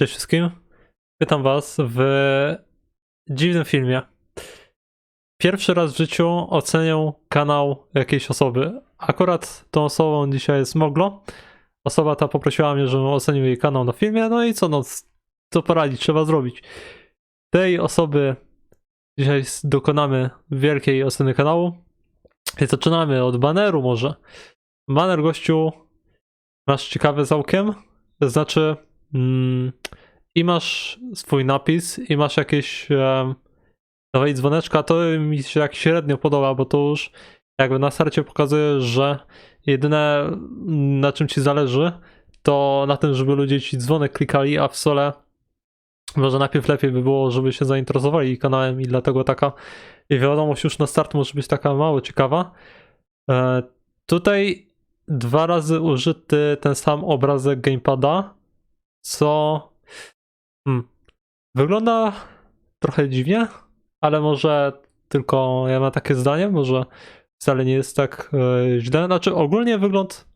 Cześć wszystkim. Pytam was w dziwnym filmie. Pierwszy raz w życiu ocenię kanał jakiejś osoby. Akurat tą osobą dzisiaj jest Moglo. Osoba ta poprosiła mnie, żebym ocenił jej kanał na filmie. No i co, no, co poradzić, trzeba zrobić. Tej osoby dzisiaj dokonamy wielkiej oceny kanału. I zaczynamy od baneru może. Baner gościu masz ciekawy całkiem. To znaczy mm, i masz swój napis i masz jakieś um, nawet dzwoneczka, to mi się tak średnio podoba, bo to już jakby na starcie pokazuje, że jedyne na czym ci zależy, to na tym, żeby ludzie ci dzwonek klikali, a w sole może najpierw lepiej by było, żeby się zainteresowali kanałem i dlatego taka wiadomość już na start może być taka mało ciekawa. E, tutaj dwa razy użyty ten sam obrazek gamepada, co hmm, wygląda trochę dziwnie, ale może tylko ja mam takie zdanie, może wcale nie jest tak e, źle. Znaczy ogólnie wygląd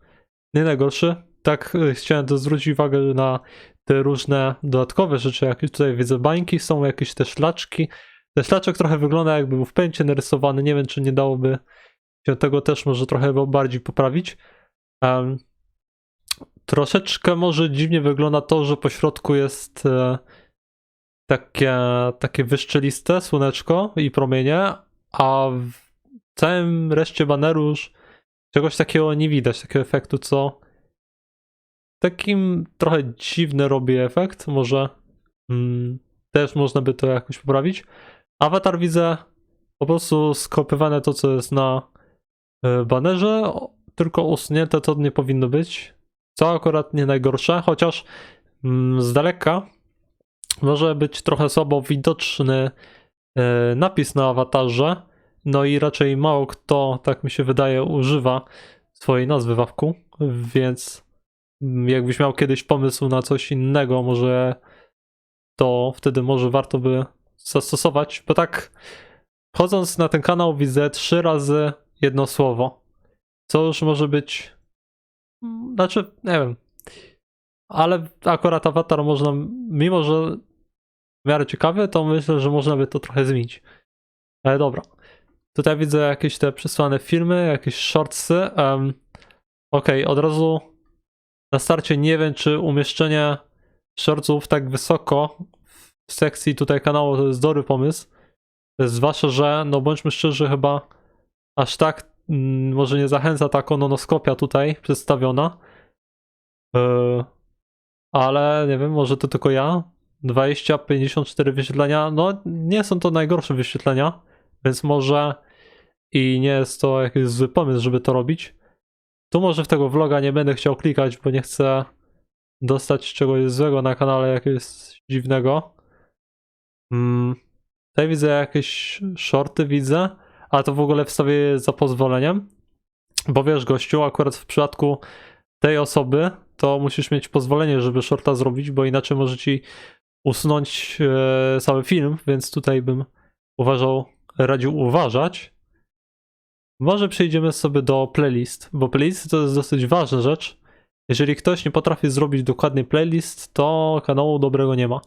nie najgorszy. Tak e, chciałem to zwrócić uwagę na te różne dodatkowe rzeczy, jakie tutaj widzę bańki, są jakieś te szlaczki. Ten szlaczek trochę wygląda jakby był w pęcie narysowany, nie wiem czy nie dałoby się tego też może trochę bardziej poprawić. Um, troszeczkę może dziwnie wygląda to, że po środku jest e, takie, takie wyszczeliste słoneczko i promienie, a w całym reszcie baneru już czegoś takiego nie widać, takiego efektu, co takim trochę dziwny robi efekt. Może mm, też można by to jakoś poprawić. Awatar widzę po prostu skopiowane to, co jest na y, banerze, tylko usunięte to nie powinno być. Co akurat nie najgorsze, chociaż mm, z daleka może być trochę słabo widoczny y, napis na awatarze. No i raczej mało kto, tak mi się wydaje, używa swojej nazwy wawku, więc jakbyś miał kiedyś pomysł na coś innego, może to wtedy może warto by zastosować, bo tak wchodząc na ten kanał widzę trzy razy jedno słowo, co już może być, znaczy, nie wiem, ale akurat awatar można, mimo że w miarę ciekawy, to myślę, że można by to trochę zmienić. Ale dobra. Tutaj widzę jakieś te przesłane filmy, jakieś shortsy. Um, okay, od razu na starcie nie wiem, czy umieszczenie shortsów tak wysoko w sekcji tutaj kanału to jest dobry pomysł. Zwłaszcza, że no bądźmy szczerzy, chyba aż tak może nie zachęca ta kononoskopia tutaj przedstawiona. Yy, ale nie wiem, może to tylko ja. 20, 54 wyświetlenia. No nie są to najgorsze wyświetlenia, więc może i nie jest to jakiś zły pomysł, żeby to robić. Tu może w tego vloga nie będę chciał klikać, bo nie chcę dostać czegoś złego na kanale, jakiegoś dziwnego. Mm. Tutaj widzę jakieś shorty, widzę, ale to w ogóle wstawię za pozwoleniem. Bo wiesz, gościu, akurat w przypadku tej osoby, to musisz mieć pozwolenie, żeby shorta zrobić, bo inaczej może ci usunąć e, cały film, więc tutaj bym uważał, radził uważać. Może przejdziemy sobie do playlist, bo playlist to jest dosyć ważna rzecz. Jeżeli ktoś nie potrafi zrobić dokładny playlist, to kanału dobrego nie ma.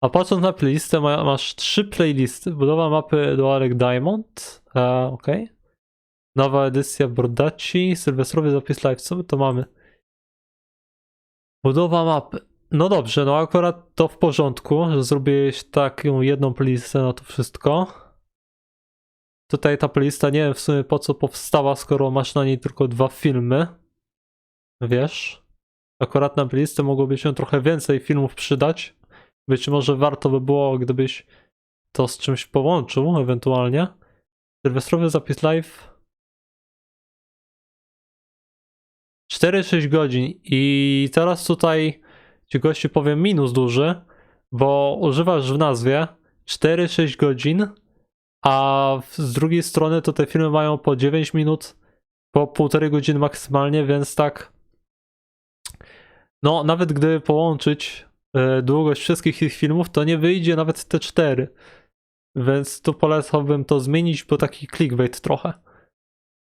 A patrząc na playlistę, ma, masz trzy playlisty. Budowa mapy do Alec Diamond. E, ok. Nowa edycja Bordaci, Sylwestrowy zapis live. Co my to mamy? Budowa mapy. No dobrze, no akurat to w porządku, że zrobiłeś taką jedną playlistę na to wszystko. Tutaj ta playlista nie wiem w sumie po co powstała, skoro masz na niej tylko dwa filmy. Wiesz? Akurat na playlistę mogłoby się trochę więcej filmów przydać. Być może warto by było, gdybyś to z czymś połączył, ewentualnie. Sylwestrowy zapis live. 4-6 godzin i teraz tutaj ci gości powiem minus duży, bo używasz w nazwie 4-6 godzin, a z drugiej strony to te filmy mają po 9 minut, po półtorej godziny maksymalnie, więc tak no nawet gdyby połączyć długość wszystkich tych filmów, to nie wyjdzie nawet te 4. Więc tu polecałbym to zmienić, bo taki clickbait trochę.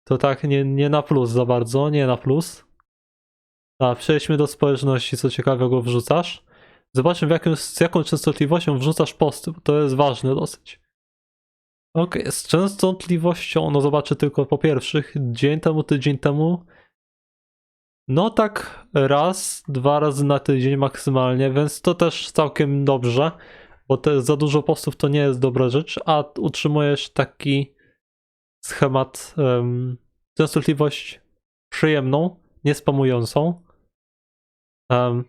To tak nie, nie na plus za bardzo, nie na plus. A przejdźmy do społeczności, co ciekawego wrzucasz. Zobaczmy, jakim, z jaką częstotliwością wrzucasz posty, bo to jest ważne dosyć. Okej, z częstotliwością, no zobaczę tylko po pierwszych, dzień temu, tydzień temu. No tak raz, dwa razy na tydzień maksymalnie, więc to też całkiem dobrze, bo te, za dużo postów to nie jest dobra rzecz, a utrzymujesz taki schemat, em, częstotliwość przyjemną, niespamującą. Em,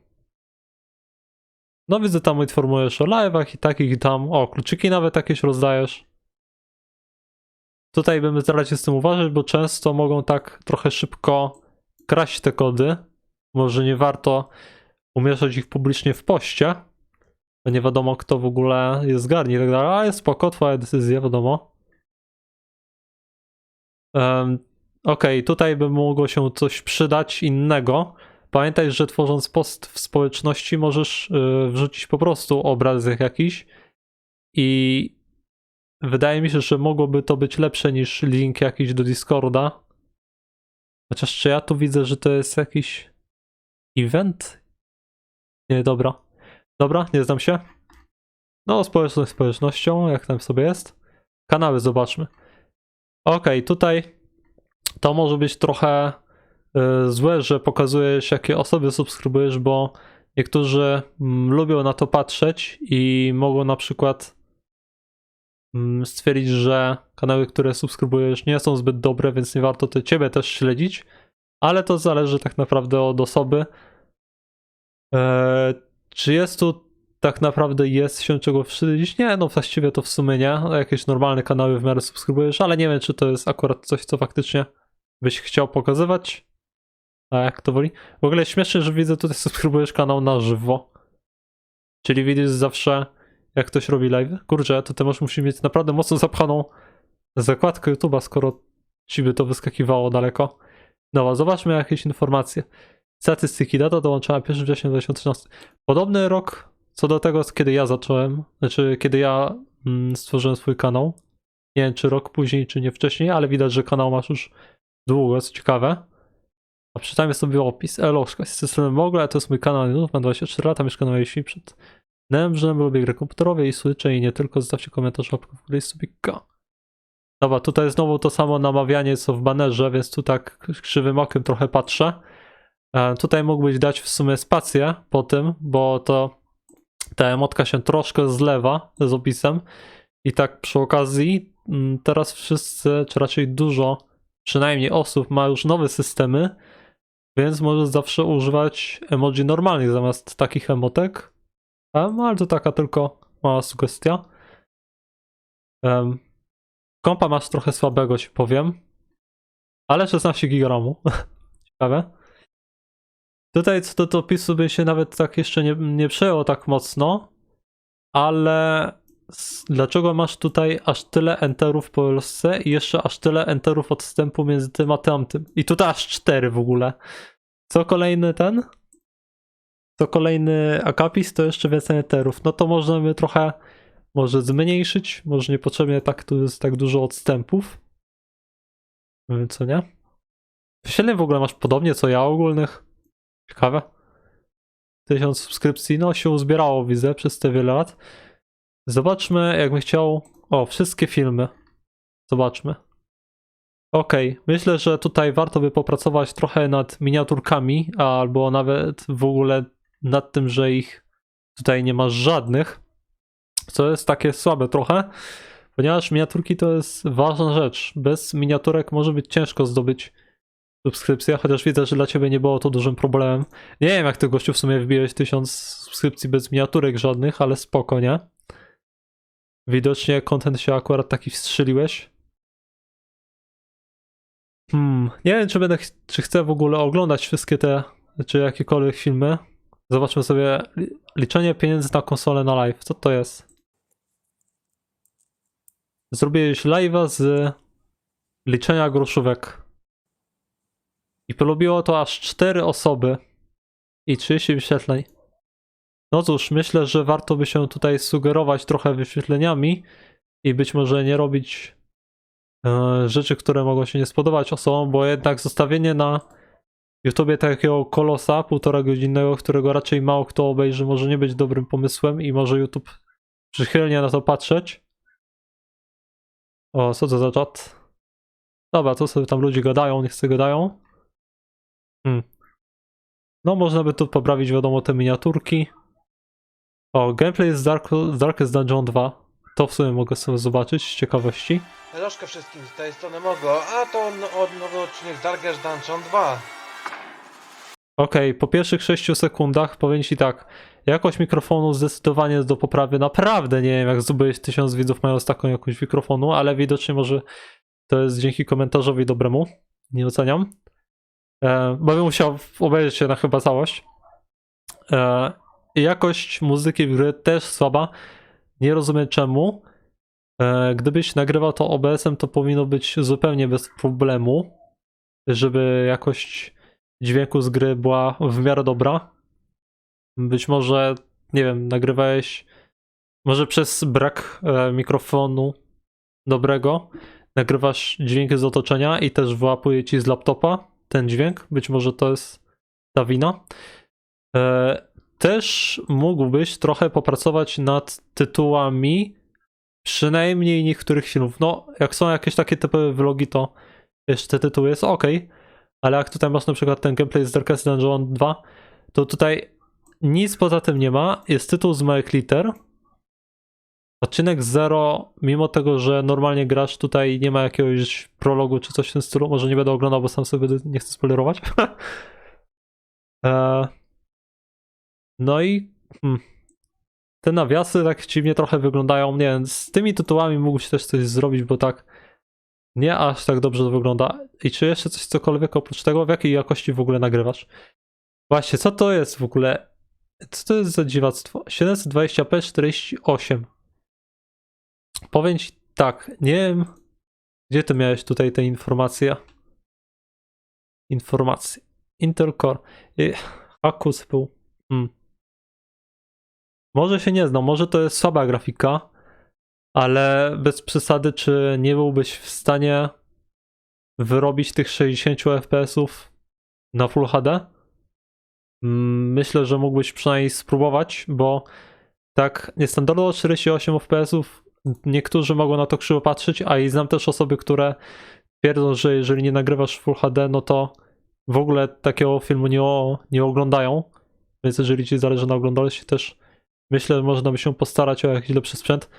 no widzę tam informujesz o live'ach i takich tam, o kluczyki nawet jakieś rozdajesz. Tutaj bym starać się z tym uważać, bo często mogą tak trochę szybko kraść te kody. Może nie warto umieszczać ich publicznie w poście, bo nie wiadomo kto w ogóle je zgarnie i tak dalej, a jest spoko, twoja decyzja, wiadomo. Um, Okej, tutaj by mogło się coś przydać innego. Pamiętaj, że tworząc post w społeczności możesz y, wrzucić po prostu obrazek jakiś i wydaje mi się, że mogłoby to być lepsze niż link jakiś do Discorda. Chociaż czy ja tu widzę, że to jest jakiś event? Nie, dobra. Dobra, nie znam się. No, społeczność społecznością, jak tam sobie jest. Kanały zobaczmy. Okej, tutaj to może być trochę y, złe, że pokazujesz, jakie osoby subskrybujesz, bo niektórzy mm, lubią na to patrzeć i mogą na przykład stwierdzić, że kanały, które subskrybujesz, nie są zbyt dobre, więc nie warto to ciebie też śledzić, ale to zależy tak naprawdę od osoby. E, czy jest tu tak naprawdę jest się czego wstydzić? Nie, no właściwie to w sumie nie. Jakieś normalne kanały w miarę subskrybujesz, ale nie wiem, czy to jest akurat coś, co faktycznie byś chciał pokazywać. A jak to woli? W ogóle śmiesznie, że widzę tutaj subskrybujesz kanał na żywo. Czyli widzisz zawsze, jak ktoś robi live. Kurczę, to ty masz musi mieć naprawdę mocno zapchaną zakładkę YouTube'a, skoro ci by to wyskakiwało daleko. Dobra, zobaczmy jakieś informacje. Statystyki. Data dołączona 1 września 2013. Podobny rok co do tego, kiedy ja zacząłem, znaczy kiedy ja mm, stworzyłem swój kanał. Nie wiem, czy rok później, czy nie wcześniej, ale widać, że kanał masz już długo, co ciekawe. A przeczytajmy sobie opis. Eloszka, jestem systemem w ogóle, to jest mój kanał YouTube, mam 24 lata, mieszkam na wsi przed Nębrzem, lubię gry komputerowe i słyszę i nie tylko, zostawcie komentarz, łapkę w górę i subika. Dobra, tutaj znowu to samo namawianie co w banerze, więc tu tak krzywym okiem trochę patrzę. E, Tutaj mógłbyś dać w sumie spację po tym, bo to ta emotka się troszkę zlewa z opisem. I tak przy okazji, mm, teraz wszyscy, czy raczej dużo, przynajmniej osób ma już nowe systemy, więc możesz zawsze używać emoji normalnych zamiast takich emotek. Em, ale to taka tylko mała sugestia. Em, Kompa masz trochę słabego, ci powiem. Ale 16 gigamu. Ciekawe. Tutaj co do, do opisu by się nawet tak jeszcze nie, nie przejął tak mocno, ale dlaczego masz tutaj aż tyle enterów po Polsce i jeszcze aż tyle enterów odstępu między tym a tamtym? I tutaj aż cztery w ogóle. Co kolejny ten? Co kolejny akapis to jeszcze więcej enterów. No to możemy trochę może zmniejszyć, może niepotrzebnie tak tu jest tak dużo odstępów. Yy, Co nie? Wyświetleń w ogóle masz podobnie co ja ogólnych. Ciekawe. Tysiąc subskrypcji, no się uzbierało, widzę, przez te wiele lat. Zobaczmy, jakbym chciał. O, wszystkie filmy. Zobaczmy. Okej, myślę, że tutaj warto by popracować trochę nad miniaturkami, albo nawet w ogóle nad tym, że ich tutaj nie masz żadnych. Co jest takie słabe trochę, ponieważ miniaturki to jest ważna rzecz. Bez miniaturek może być ciężko zdobyć subskrypcję, chociaż widzę, że dla ciebie nie było to dużym problemem. Nie wiem, jak ty gościu w sumie wbiłeś tysiąc subskrypcji bez miniaturek żadnych, ale spoko, nie? Widocznie content się akurat taki wstrzeliłeś. Hmm, nie wiem, czy będę, czy chcę w ogóle oglądać wszystkie te, czy jakiekolwiek filmy. Zobaczmy sobie li- liczenie pieniędzy na konsolę na live. Co to jest? Zrobiłeś live'a z liczenia groszówek. I polubiło to aż 4 osoby i 30 wyświetleń. No cóż, myślę, że warto by się tutaj sugerować trochę wyświetleniami i być może nie robić e, rzeczy, które mogą się nie spodobać osobom, bo jednak zostawienie na YouTubie takiego kolosa półtora godzinnego, którego raczej mało kto obejrzy, może nie być dobrym pomysłem i może YouTube przychylnie na to patrzeć. O, co to za czat? Dobra, to sobie tam ludzie gadają, niech sobie gadają. Hmm. No, można by tu poprawić, wiadomo, te miniaturki. O, gameplay z, Dark, Darkest Dungeon 2. To w sumie mogę sobie zobaczyć z ciekawości. Eloszka wszystkim z tej strony Mogo, a to od nowy odcinek Darkest Dungeon 2. Okej, po pierwszych 6 sekundach powiem ci tak. Jakość mikrofonu zdecydowanie jest do poprawy. Naprawdę nie wiem, jak zdobyłeś 1000 widzów mając taką jakość mikrofonu, ale widocznie może to jest dzięki komentarzowi dobremu. Nie oceniam. E, bo bym musiał obejrzeć się na chyba całość. E, jakość muzyki w gry też słaba. Nie rozumiem czemu. E, gdybyś nagrywał to OBS-em, to powinno być zupełnie bez problemu, żeby jakość dźwięku z gry była w miarę dobra. Być może, nie wiem, nagrywałeś może przez brak e, mikrofonu dobrego nagrywasz dźwięki z otoczenia i też wyłapuje ci z laptopa ten dźwięk. Być może to jest ta wina. E, też mógłbyś trochę popracować nad tytułami przynajmniej niektórych filmów. No, jak są jakieś takie typowe vlogi, to jeszcze te tytuły jest ok, ale jak tutaj masz na przykład ten gameplay z Darkest Dungeon 2, to tutaj nic poza tym nie ma. Jest tytuł z małych liter. Odcinek 0, mimo tego, że normalnie grasz, tutaj nie ma jakiegoś prologu czy coś w tym stylu. Może nie będę oglądał, bo sam sobie nie chcę spoilerować. E, no i hmm, te nawiasy tak dziwnie trochę wyglądają. Nie wiem, z tymi tytułami mógłbyś też coś zrobić, bo tak nie aż tak dobrze to wygląda. I czy jeszcze coś cokolwiek oprócz tego? W jakiej jakości w ogóle nagrywasz? Właśnie, co to jest w ogóle? Co to jest za dziwactwo? 720p 48. Powiem ci tak, nie wiem, gdzie ty miałeś tutaj te informacje? Informacje. Intel Core. I- Akus był. Hmm. Może się nie znam, może to jest słaba grafika, ale bez przesady, czy nie byłbyś w stanie wyrobić tych 60 FPS-ów na Full HD? Mm, Myślę, że mógłbyś przynajmniej spróbować, bo tak niestandardowo 48 FPS-ów niektórzy mogą na to krzywo patrzeć, a i znam też osoby, które twierdzą, że jeżeli nie nagrywasz Full HD, no to w ogóle takiego filmu nie, nie oglądają. Więc jeżeli ci zależy na oglądalności też myślę, że można by się postarać o jakiś lepszy sprzęt.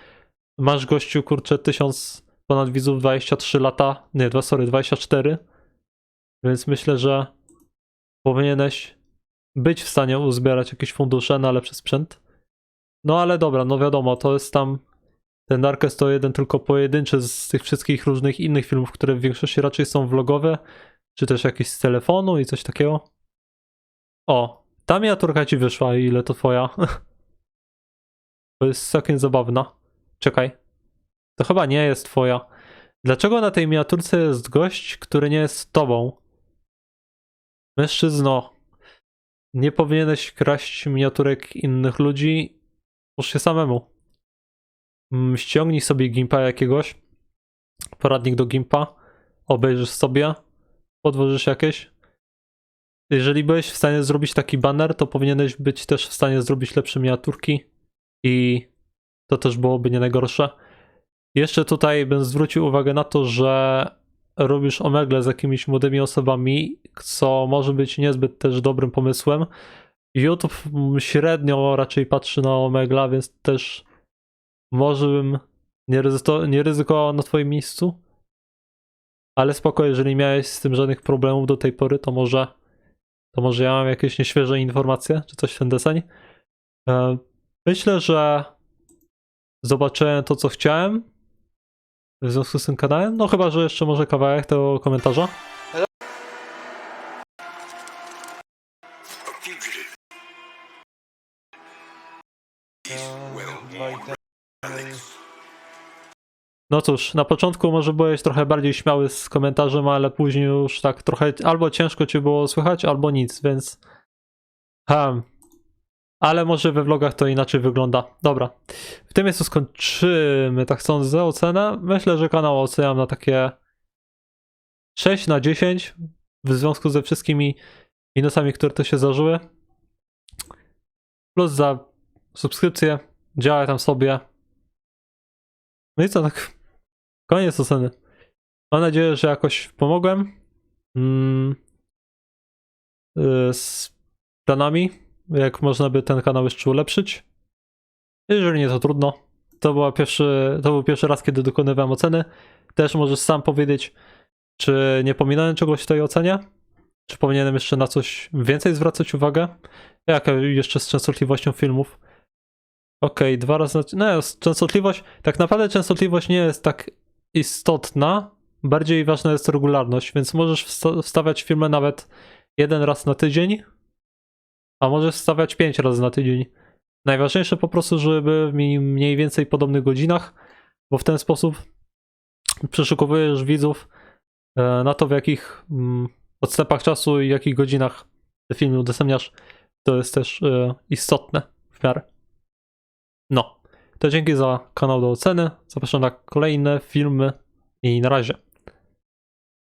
Masz gościu, kurczę, 1000 ponad widzów, 23 lata, nie, dwa, sorry, 24. Więc myślę, że powinieneś być w stanie uzbierać jakieś fundusze na lepszy sprzęt. No ale dobra, no wiadomo, to jest tam ten to jeden tylko pojedynczy z tych wszystkich różnych innych filmów, które w większości raczej są vlogowe, czy też jakieś z telefonu i coś takiego. O, ta miniaturka ci wyszła, ile to twoja? To jest całkiem zabawna. Czekaj. To chyba nie jest twoja. Dlaczego na tej miniaturce jest gość, który nie jest tobą? Mężczyzno, nie powinieneś kraść miniaturek innych ludzi. Musz się samemu. Mm, Ściągnij sobie gimpa jakiegoś. Poradnik do gimpa. Obejrzysz sobie. Podłożysz jakieś. Jeżeli byłeś w stanie zrobić taki banner, to powinieneś być też w stanie zrobić lepsze miniaturki. I to też byłoby nie najgorsze. Jeszcze tutaj bym zwrócił uwagę na to, że robisz omegle z jakimiś młodymi osobami, co może być niezbyt też dobrym pomysłem. YouTube średnio raczej patrzy na omegla, więc też może bym nie, ryzyko, nie ryzykował na twoim miejscu. Ale spoko, jeżeli miałeś z tym żadnych problemów do tej pory, to może to może ja mam jakieś nieświeże informacje, czy coś w ten deseń. E, Myślę, że zobaczyłem to, co chciałem w związku z tym kanałem. No chyba, że jeszcze może kawałek tego komentarza. No cóż, na początku może byłeś trochę bardziej śmiały z komentarzem, ale później już tak trochę albo ciężko cię było słychać, albo nic, więc. Hmm. Ale może we vlogach to inaczej wygląda. Dobra. W tym miejscu skończymy, tak sądzę, ocenę. Myślę, że kanał oceniam na takie 6 na 10 w związku ze wszystkimi minusami, które to się zdarzyły. Plus za subskrypcję. Działaj tam sobie. No i co, tak. Koniec oceny. Mam nadzieję, że jakoś pomogłem. Mm. Y, Z planami, jak można by ten kanał jeszcze ulepszyć. Jeżeli nie, to trudno. To, była pierwszy, to był pierwszy raz, kiedy dokonywałem oceny. Też możesz sam powiedzieć, czy nie pominąłem czegoś w tej ocenie? Czy powinienem jeszcze na coś więcej zwracać uwagę? Jak jeszcze z częstotliwością filmów? Okej, dwa razy. No, częstotliwość. Tak naprawdę częstotliwość nie jest tak istotna. Bardziej ważna jest regularność, więc możesz wsta- wstawiać filmy nawet jeden raz na tydzień, a możesz wstawiać pięć razy na tydzień. Najważniejsze po prostu, żeby w mniej więcej podobnych godzinach, bo w ten sposób przeszukowujesz widzów e, na to, w jakich mm, odstępach czasu i jakich godzinach te filmy udostępniasz. To jest też e, istotne w miarę. No, to dzięki za kanał do oceny. Zapraszam na kolejne filmy i na razie.